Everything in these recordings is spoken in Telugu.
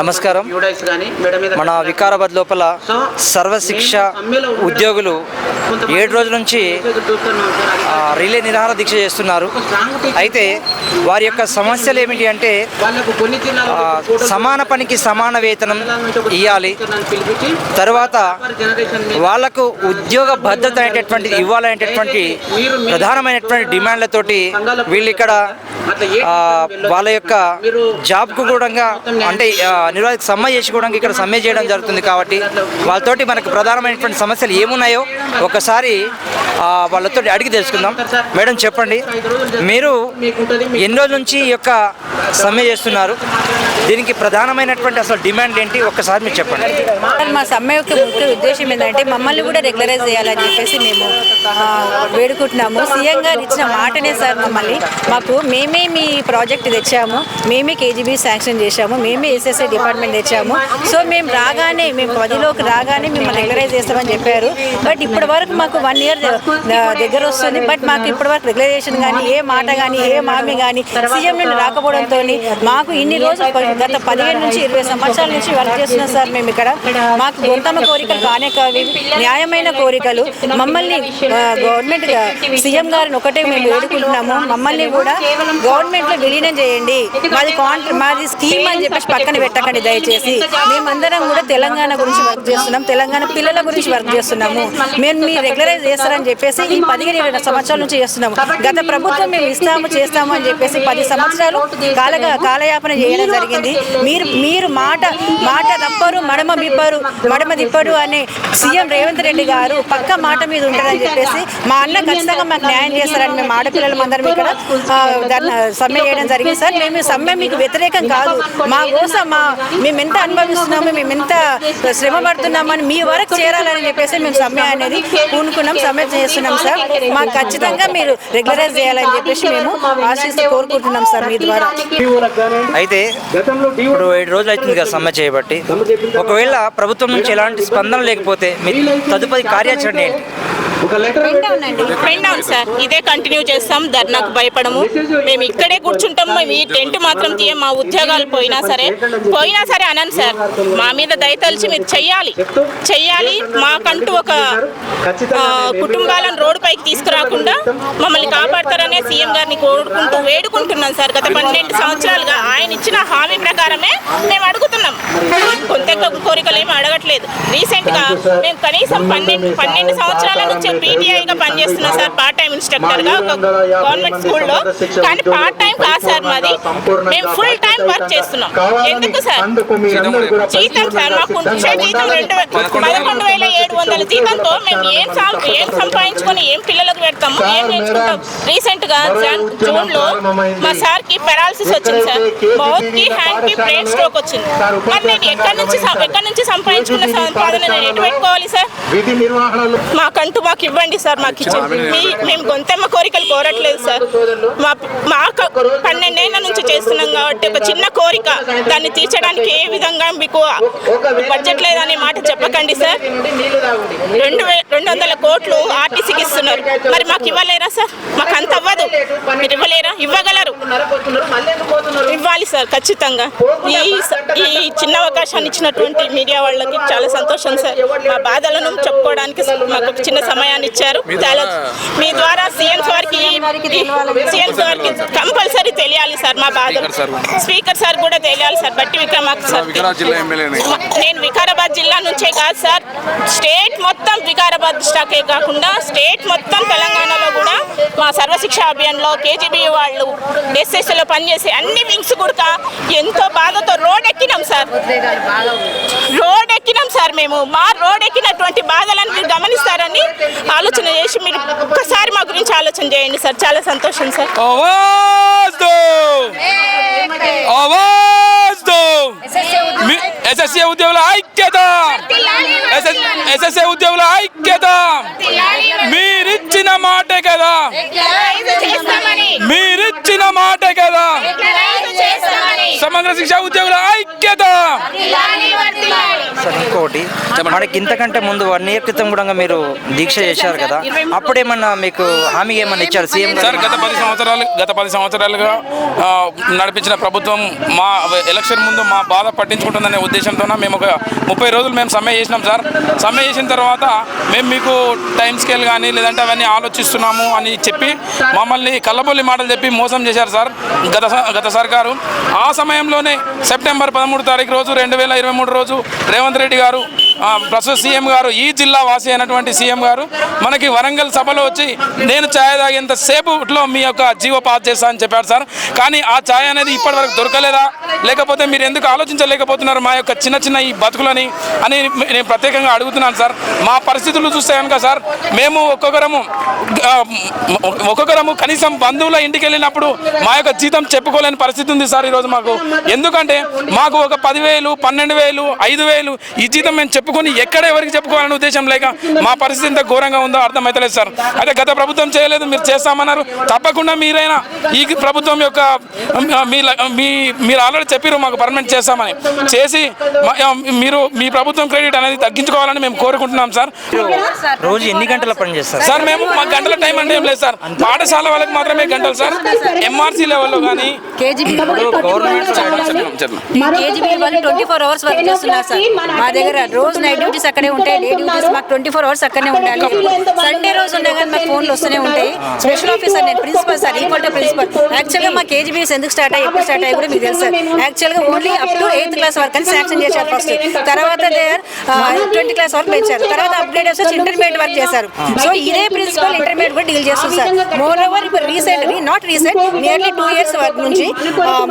నమస్కారం. మన వికారాబాద్ లోపల సర్వశిక్ష ఉద్యోగులు ఏడు రోజుల నుంచి రిలే నిరాహార దీక్ష చేస్తున్నారు. అయితే వారి యొక్క సమస్యలు ఏమిటి అంటే సమాన పనికి సమాన వేతనం ఇవ్వాలి. తర్వాత వాళ్ళకు ఉద్యోగ భద్రత అనేటటువంటిది ఇవ్వాలనేటటువంటి ప్రధానమైనటువంటి డిమాండ్లతోటి వీళ్ళు ఇక్కడ వాళ్ళ యొక్క జాబ్కు కూడా అంటే ఆ, నిర్వాహక సమ్మె చేసుకోవడానికి ఇక్కడ సమ్మె చేయడం జరుగుతుంది కాబట్టి వాళ్ళతోటి మనకు ప్రధానమైనటువంటి సమస్యలు ఏమున్నాయో ఒకసారి వాళ్ళతో అడిగి తెలుసుకుందాం. మేడం చెప్పండి. మీరు ఎన్ని రోజుల నుంచి ఈ యొక్క సమ్మె చేస్తున్నారు. దీనికి ప్రధానమైనటువంటి అసలు డిమాండ్ ఏంటి? ఒక్కసారి మీరు చెప్పండి. మా సమ్మె యొక్క ముఖ్య ఉద్దేశం ఏంటంటే మమ్మల్ని కూడా రెగ్యులరైజ్ చేయాలని చెప్పేసి మేము వేడుకుంటున్నాము. సీఎం గారు ఇచ్చిన మాటనే సార్ మమ్మల్ని మాకు మేమే మీ ప్రాజెక్ట్ తెచ్చాము మేమే కేజీబీ శాంక్షన్ చేశాము మేమే ఎస్ఎస్ఐ డిపార్ట్మెంట్ తెచ్చాము. సో మేము రాగానే మేము పదిలోకి రాగానే మేము రెగ్యులరైజ్ చేస్తామని చెప్పారు. బట్ ఇప్పటి వరకు మాకు వన్ ఇయర్ దగ్గర వస్తుంది. బట్ మాకు ఇప్పటి వరకు రెగ్యులరైజేషన్ కానీ ఏ మాట కానీ ఏ మామి కానీ సీఎం నుండి రాకపోవడంతో మాకు ఇన్ని రోజులు గత పదిహేను నుంచి ఇరవై సంవత్సరాల నుంచి వర్క్ చేస్తున్నాం సార్ మేము ఇక్కడ. మాకు గొంతమ్మ కోరికలు కానే కావి. న్యాయమైన కోరికలు. మమ్మల్ని గవర్నమెంట్ సీఎం గారిని ఒకటే మేము వేడుకుంటున్నాము. మమ్మల్ని కూడా గవర్నమెంట్లో విలీనం చేయండి. మాది కాంట్ర మాది స్కీమ్ అని చెప్పేసి పక్కన పెట్టకండి దయచేసి. మేమందరం కూడా తెలంగాణ గురించి వర్క్ చేస్తున్నాం. తెలంగాణ పిల్లల గురించి వర్క్ చేస్తున్నాము. మేము మీరు రెగ్యులరైజ్ చేస్తారని చెప్పేసి ఈ పదిహేను ఇరవై సంవత్సరాల నుంచి చేస్తున్నాము. గత ప్రభుత్వం మేము ఇస్తాము చేస్తాము అని చెప్పేసి పది సంవత్సరాలు కాల కాలయాపన చేయడం జరిగింది. మీరు మీరు మాట మాట తప్పరు మడమ బిప్పరు మడమ తిప్పరు అనే సీఎం రేవంత్ రెడ్డి గారు పక్క మాట మీద ఉంటారని చెప్పేసి మా అన్న ఖచ్చితంగా మాకు న్యాయం చేస్తారని మేము ఆడపిల్లలం అందరం ఇక్కడ సమ్మె చేయడం జరిగింది. సార్ మేము సమ్మె మీకు వ్యతిరేకం కాదు. మా కోసం మా మేము ఎంత అనుభవిస్తున్నాము మేము ఎంత శ్రమ పడుతున్నామని మీ వరకు చేరాలని చెప్పేసి మేము సమ్మె అనేది పూనుకున్నాం సమ్మె చేస్తున్నాం సార్. మాకు ఖచ్చితంగా మీరు రెగ్యులరైజ్ చేయాలని చెప్పేసి మేము ఆశిస్తూ కోరుకుంటున్నాం సార్ మీ ద్వారా. అయితే ఇప్పుడు ఏడు రోజులు అవుతుంది కదా సమ్మె చేయబట్టి. ఒకవేళ ప్రభుత్వం నుంచి ఎలాంటి స్పందన లేకపోతే మీ తదుపరి కార్యాచరణ ఏంటి? అవును సార్ ఇదే కంటిన్యూ చేస్తాం. ధర్నాకు భయపడము. మేము ఇక్కడే కూర్చుంటాం. మేము ఈ టెంట్ మాత్రం తీయం మా ఉద్యోగాలు పోయినా సరే పోయినా సరే అనను సార్ మా మీద దయతలిచి మీరు చెయ్యాలి. చెయ్యాలి. మాకంటూ ఒక కుటుంబాలను రోడ్డు పైకి తీసుకురాకుండా మమ్మల్ని కాపాడతారనే సీఎం గారిని కోరుకుంటూ వేడుకుంటున్నాం సార్. గత పన్నెండు సంవత్సరాలుగా ఆయన ఇచ్చిన హామీ ప్రకారమే మేము అడుగుతున్నాం. కొంత కోరికలు ఏమి అడగట్లేదు. రీసెంట్గా మేము కనీసం పన్నెండు పన్నెండు సంవత్సరాల నుంచి పీటీఐగా పనిచేస్తున్నా సార్ పార్ట్ టైం ఇన్స్ట్రక్టర్గా ఒక గవర్నమెంట్ స్కూల్లో కానీ పార్ట్ టైం కాదు సార్ మాది. మేము ఫుల్ టైం వర్క్ చేస్తున్నాం. ఎందుకు సార్? జీతం సార్ మాకు జీతం రెండు పదకొండు వేల ఏడు వందల జీతంతో మేము ఏం ఏం సంపాదించుకొని ఏం పిల్లలకు పెడతాము ఏం నేర్చుకుంటాం? రీసెంట్గా జాన్లో మా సార్కి పెరాలసిస్ వచ్చింది సార్. మౌత్కి హ్యాండ్కి బ్రెయిన్ స్ట్రోక్ వచ్చింది. మరి నేను ఎక్కడి నుంచి ఎక్కడి నుంచి సంపాదించుకున్న సంపాదన నేను ఎటు పెట్టుకోవాలి సార్? విధి నిర్వహణలో మాకంటూ మాకు ఇవ్వండి సార్ మాకు ఇచ్చి మీ మేము గొంతెమ్మ కోరికలు కోరట్లేదు సార్. మా మా క- పన్నెండేళ్ళ నుంచి చేస్తున్నాం కాబట్టి ఒక చిన్న కోరిక దాన్ని తీర్చడానికి ఏ విధంగా మీకు బడ్జెట్ లేదనే మాట చెప్పకండి సార్. రెండు రెండు వందల కోట్లు ఆర్టీసీకి ఇస్తున్నారు. మరి మాకు ఇవ్వలేరా సార్? మాకు అంత అవ్వదు. మీరు ఇవ్వలేరా? ఇవ్వగలరు. ఇవ్వాలి సార్ ఖచ్చితంగా. ఈ ఈ చిన్న అవకాశాన్ని ఇచ్చినటువంటి మీడియా వాళ్ళకి చాలా సంతోషం సార్. మా బాధలను చెప్పుకోవడానికి మాకు చిన్న సమయాన్ని ఇచ్చారు. మీ ద్వారా సీఎం కంపల్సరీ తెలియాలి సార్ మా బాధలు స్పీకర్ సార్ కూడా తెలియాలి సార్ బట్టి విక్రమార్క సార్. నేను వికారాబాద్ జిల్లా నుంచే కాదు సార్. స్టేట్ మొత్తం వికారాబాద్ స్టాకే కాకుండా స్టేట్ మొత్తం తెలంగాణలో కూడా మా సర్వశిక్ష అభియాన్లో కేజీబీ వాళ్ళు ఎస్ఎస్లో పనిచేసే అన్ని వింగ్స్ కూడా ఎంతో బాధతో రోడ్ ఎక్కినాం సార్. రోడ్ ఎక్కినాం సార్ మేము. మా రోడ్ ఎక్కినటువంటి బాధలను మీరు గమనిస్తారని ఆలోచన చేసి మీరు ఒక్కసారి మా గురించి ఆలోచన చేయండి సార్. చాలా సంతోషం సార్. ఎస్ఎస్ఏ ఉద్యోగుల ఐక్యత! ఎస్ఎస్ఏ ఉద్యోగుల ఐక్యత! మీరిచ్చిన మాటే కదా! మీరు సమగ్ర శిక్ష ఉద్యోగుల ఐక్యత! సార్ ఇంకోటి మనకి ఇంతకంటే ముందు వన్ ఇయర్ క్రితం కూడా మీరు దీక్ష చేశారు కదా అప్పుడేమన్నా మీకు హామీ ఏమన్నా ఇచ్చారు సీఎం సార్ గత పది సంవత్సరాలు గత పది సంవత్సరాలుగా నడిపించిన ప్రభుత్వం మా ఎలక్షన్ ముందు మా బాధ పట్టించుకుంటుందనే ఉద్దేశంతో మేము ఒక ముప్పై రోజులు మేము సమ్మె చేసినాం సార్. సమ్మె చేసిన తర్వాత మేము మీకు టైం స్కేల్ కానీ లేదంటే అవన్నీ ఆలోచిస్తున్నాము అని చెప్పి మమ్మల్ని కళ్ళబొల్లి మాటలు చెప్పి మోసం చేశారు సార్ గత గత సర్కారు. ఆ సమయంలోనే సెప్టెంబర్ పదమూడు తారీఖు రోజు రెండు వేల ఇరవై మూడు రోజు రేవంత్ రెడ్డి గారు ప్రస్తుత సీఎం గారు ఈ జిల్లా వాసి అయినటువంటి సీఎం గారు మనకి వరంగల్ సభలో వచ్చి నేను ఛాయ్ తాగేంత సేపులో మీ యొక్క జీవో పాస్ చేస్తా అని చెప్పారు సార్. కానీ ఆ ఛాయ్ అనేది ఇప్పటివరకు దొరకలేదా? లేకపోతే మీరు ఎందుకు ఆలోచించలేకపోతున్నారు మా యొక్క చిన్న చిన్న ఈ బతుకులని అని నేను ప్రత్యేకంగా అడుగుతున్నాను సార్. మా పరిస్థితులు చూస్తే కనుక సార్ మేము ఒక్కొక్కరము ఒక్కొక్కరము కనీసం బంధువుల ఇంటికి వెళ్ళినప్పుడు మా యొక్క జీతం చెప్పుకోలేని పరిస్థితి ఉంది సార్ ఈరోజు మాకు. ఎందుకంటే మాకు ఒక పదివేలు పన్నెండు వేలు ఐదు వేలు ఈ జీతం మేము చెప్పుకొని ఎక్కడ ఎవరికి చెప్పుకోవాలనే ఉద్దేశం లేక మా పరిస్థితి ఎంత ఘోరంగా ఉందో అర్థమవుతలేదు సార్. అయితే గత ప్రభుత్వం చేయలేదు మీరు చేస్తామన్నారు. తప్పకుండా మీరైనా ఈ ప్రభుత్వం యొక్క మీ మీ మీరు ఆల్రెడీ చెప్పారు మాకు పర్మనెంట్ చేస్తామని. చేసి మీరు మీ ప్రభుత్వం క్రెడిట్ అనేది తగ్గించుకోవాలని మేము కోరుకుంటున్నాం సార్. రోజు ఎన్ని గంటల పని చేస్తారు? సార్ మేము మా గంటల టైం అంటే ఏం లేదు సార్. పాఠశాల వాళ్ళకి మాత్రమే గంటలు సార్. ఎంఆర్సీ లెవెల్లో కానీ గవర్నమెంట్ మా దగ్గర రోజు నైట్ డ్యూటీస్ అక్కడే ఉంటాయి. డే డ్యూటీస్ మాకు ట్వంటీ ఫోర్ అవర్స్ అక్కడనే ఉండాలి. సండే రోజు ఉండే కానీ మాకు ఫోన్లు వస్తూనే ఉంటాయి. స్పెషల్ ఆఫీసర్ నేను principal sir equal to principal యాక్చువల్గా మా కేజీబీఎస్ ఎందుకు స్టార్ట్ అయ్యి ఎప్పుడు స్టార్ట్ అయ్యి కూడా మీకు తెలుసు. సార్ యాక్చువల్గా only up to eighth class వరకు అని శాంక్షన్ చేశారు ఫస్ట్ తర్వాత దేర్ ట్వంటీ క్లాస్ వరకు పెంచారు. తర్వాత అప్గ్రేడ్ వచ్చి ఇంటర్మీడియట్ వర్క్ చేశారు. సో ఇదే ప్రిన్సిపల్ ఇంటర్మీడియట్ కూడా డీల్ చేస్తుంది సార్ మోర్ ఓవర్ ఇప్పుడు recent not recent nearly two years వరకు నుంచి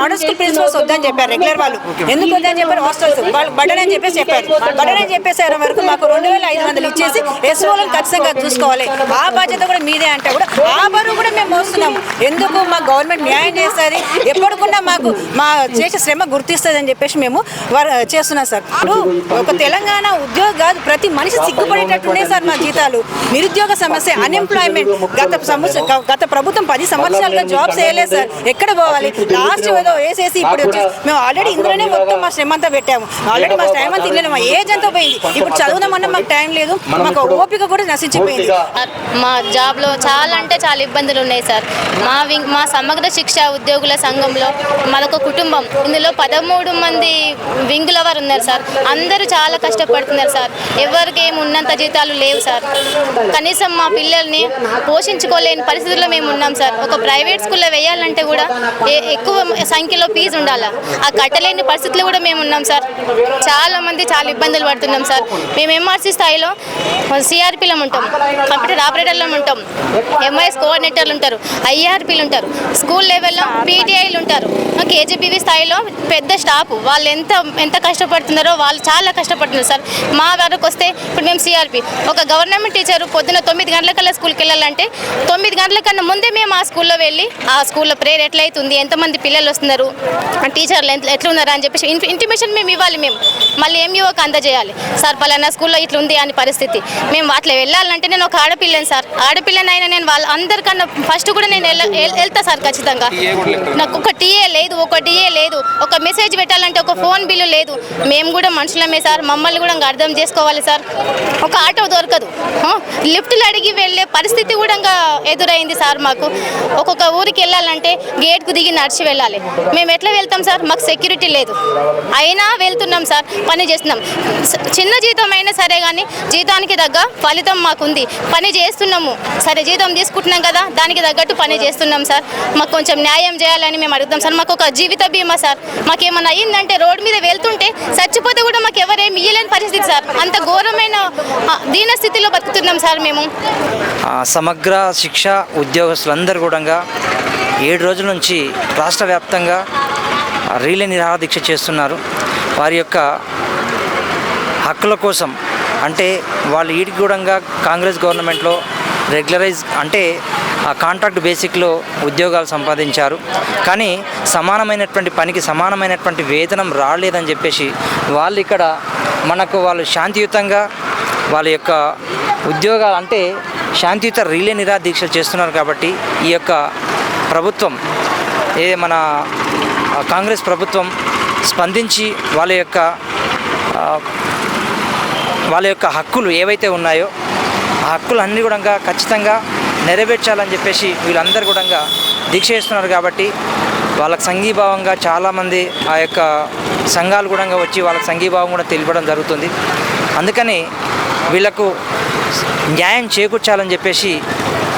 మోడల్ స్కూల్ ప్రిన్సిపల్స్ వద్దని చెప్పారు రెగ్యులర్ వాళ్ళు ఎందుకు వద్దని చెప్పారు హాస్టల్స్ వాళ్ళు. బడన్ అని చెప్పేసి చెప్పారు? బడన్ అని చెప్పేసారు వరకు మాకు రెండు వేల ఐదు వందలు ఇచ్చేసి ఎస్ఓలను ఖచ్చితంగా చూసుకోవాలి. ఆ బాధ్యత కూడా మీదే అంటే కూడా ఆ బరువు కూడా మేము మోస్తున్నాము. ఎందుకు మా గవర్నమెంట్ న్యాయం చేస్తుంది? ఎప్పటికన్నా మాకు మా చేసే శ్రమ గుర్తిస్తుంది అని చెప్పేసి మేము వర్- చేస్తున్నాం సార్. ఇప్పుడు ఒక తెలంగాణ ఉద్యోగం కాదు ప్రతి మనిషి సిగ్గుపడేటట్టునే సార్ మా జీతాలు. నిరుద్యోగ సమస్య అన్ఎంప్లాయ్మెంట్ గత సంవత్సరం గత ప్రభుత్వం పది సంవత్సరాలుగా జాబ్స్ వేయలేదు సార్. ఎక్కడ పోవాలి? లాస్ట్ ఏదో వేసేసి ఇప్పుడు వచ్చేసి మేము ఆల్రెడీ ఇందులోనే మొత్తం మా శ్రమ అంతా పెట్టాము. ఆల్రెడీ మా టైం అంతా ఇందులోనే మా ఏజ్ అంతా పోయింది. ఇప్పుడు చదువుదామన్నా మాకు టైం లేదు. మాకు ఓపిక కూడా నశించిపోయింది. మా జాబ్లో చాలా అంటే చాలా ఇబ్బందులు ఉన్నాయి సార్. మా వింగ్ మా సమగ్ర శిక్ష ఉద్యోగుల సంఘంలో మాదొక కుటుంబం ఇందులో పదమూడు మంది వింగుల వారు ఉన్నారు సార్. అందరూ చాలా కష్టపడుతున్నారు సార్. ఎవరికి ఏమి ఉన్నంత జీతాలు లేవు సార్. కనీసం మా పిల్లల్ని పోషించుకోలేని పరిస్థితుల్లో మేము ఉన్నాం సార్. ఒక ప్రైవేట్ స్కూల్లో వేయాలంటే కూడా ఏ- ఎక్కువ సంఖ్యలో ఫీజు ఉండాలా? ఆ కట్టలేని పరిస్థితులు కూడా మేము ఉన్నాం సార్. చాలా మంది చాలా ఇబ్బందులు పడుతున్నాం సార్. మేము ఎంఆర్సీ స్థాయిలో సిఆర్పీలో ఉంటాం. కంప్యూటర్ ఆపరేటర్లో ఉంటాం. ఎంఐఎస్ కోఆర్డినేటర్లు ఉంటారు. ఐఆర్పీలు ఉంటారు. స్కూల్ లెవెల్లో పీటీఐలు ఉంటారు. కేజీబీవీ స్థాయిలో పెద్ద స్టాఫ్. వాళ్ళు ఎంత ఎంత కష్టపడుతున్నారో వాళ్ళు చాలా కష్టపడుతున్నారు సార్. మా వరకు వస్తే ఇప్పుడు మేము సిఆర్పి ఒక గవర్నమెంట్ టీచర్ పొద్దున తొమ్మిది గంటలకల్లా స్కూల్కి వెళ్ళాలంటే తొమ్మిది గంటల కన్నా ముందే మేము ఆ స్కూల్లో వెళ్ళి ఆ స్కూల్లో ప్రేయర్ ఎట్లయితుంది ఎంతమంది పిల్లలు వస్తున్నారు టీచర్లు ఎంత ఎట్లున్నారు అని చెప్పేసి ఇంటిమేషన్ మేము ఇవ్వాలి మేము. మళ్ళీ ఎంఈఓకి అందజేయాలి. సార్ పలానా స్కూల్లో ఇట్లా ఉంది అని పరిస్థితి. మేము అట్లా వెళ్ళాలంటే నేను ఒక ఆడపిల్లని సార్. ఆడపిల్లనైనా నేను వాళ్ళ అందరికన్నా ఫస్ట్ కూడా నేను వెళ్ళ- వెళ్తా సార్ ఖచ్చితంగా. నాకు ఒక టీఏ లేదు ఒక టీఏ లేదు. ఒక మెసేజ్ పెట్టాలంటే ఒక ఫోన్ బిల్లు లేదు. మేము కూడా మనుషులమే సార్. మమ్మల్ని కూడా ఇంకా అర్థం చేసుకోవాలి సార్. ఒక ఆటో దొరకదు. లిఫ్ట్లు అడిగి వెళ్ళే పరిస్థితి కూడా ఇంకా ఎదురైంది సార్ మాకు. ఒక్కొక్క ఊరికి వెళ్ళాలంటే గేట్కు దిగి నడిచి వెళ్ళాలి. మేము ఎట్లా వెళ్తాం సార్? మాకు సెక్యూరిటీ లేదు. అయినా వెళ్తున్నాం సార్. పని చేస్తున్నాం. చిన్న జీతం అయినా సరే కానీ జీతానికి తగ్గ ఫలితం మాకుంది. పని చేస్తున్నాము. సరే జీతం తీసుకుంటున్నాం కదా దానికి తగ్గట్టు పని చేస్తున్నాం సార్. మాకు కొంచెం న్యాయం చేయాలని మేము అడుగుతాం సార్. మాకు ఒక జీవిత బీమా సార్. మాకేమన్నా అయ్యిందంటే రోడ్డు మీద వెళ్తుంటే చచ్చిపోతే కూడా మాకు ఎవరేమి ఇయ్యలేని పరిస్థితి సార్. అంత ఘోరమైన దీన స్థితిలో బతుకుతున్నాం సార్ మేము. సమగ్ర శిక్ష ఉద్యోగస్తులందరూ కూడా ఏడు రోజుల నుంచి రాష్ట్ర వ్యాప్తంగా రీలే నిరాహార దీక్ష చేస్తున్నారు. వారి యొక్క హక్కుల కోసం. అంటే వాళ్ళు ఈడికి కూడా కాంగ్రెస్ గవర్నమెంట్లో రెగ్యులరైజ్ అంటే ఆ కాంట్రాక్ట్ బేసిక్లో ఉద్యోగాలు సంపాదించారు. కానీ సమానమైనటువంటి పనికి సమానమైనటువంటి వేతనం రాలేదని చెప్పేసి వాళ్ళు ఇక్కడ మనకు వాళ్ళు శాంతియుతంగా వాళ్ళ యొక్క ఉద్యోగాలు అంటే శాంతియుత రిలే నిరా చేస్తున్నారు కాబట్టి ఈ యొక్క ప్రభుత్వం ఏ మన కాంగ్రెస్ ప్రభుత్వం స్పందించి వాళ్ళ యొక్క వాళ్ళ యొక్క హక్కులు ఏవైతే ఉన్నాయో ఆ హక్కులు అన్నీ కూడా ఖచ్చితంగా నెరవేర్చాలని చెప్పేసి వీళ్ళందరూ కూడా దీక్ష చేస్తున్నారు కాబట్టి వాళ్ళకి సంఘీభావంగా చాలామంది ఆ యొక్క సంఘాలు కూడా వచ్చి వాళ్ళకి సంఘీభావం కూడా తెలిపడం జరుగుతుంది. అందుకని వీళ్ళకు న్యాయం చేకూర్చాలని చెప్పేసి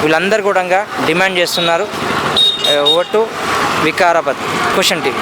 వీళ్ళందరూ కూడా డిమాండ్ చేస్తున్నారు. Vote Vikarabad question TV.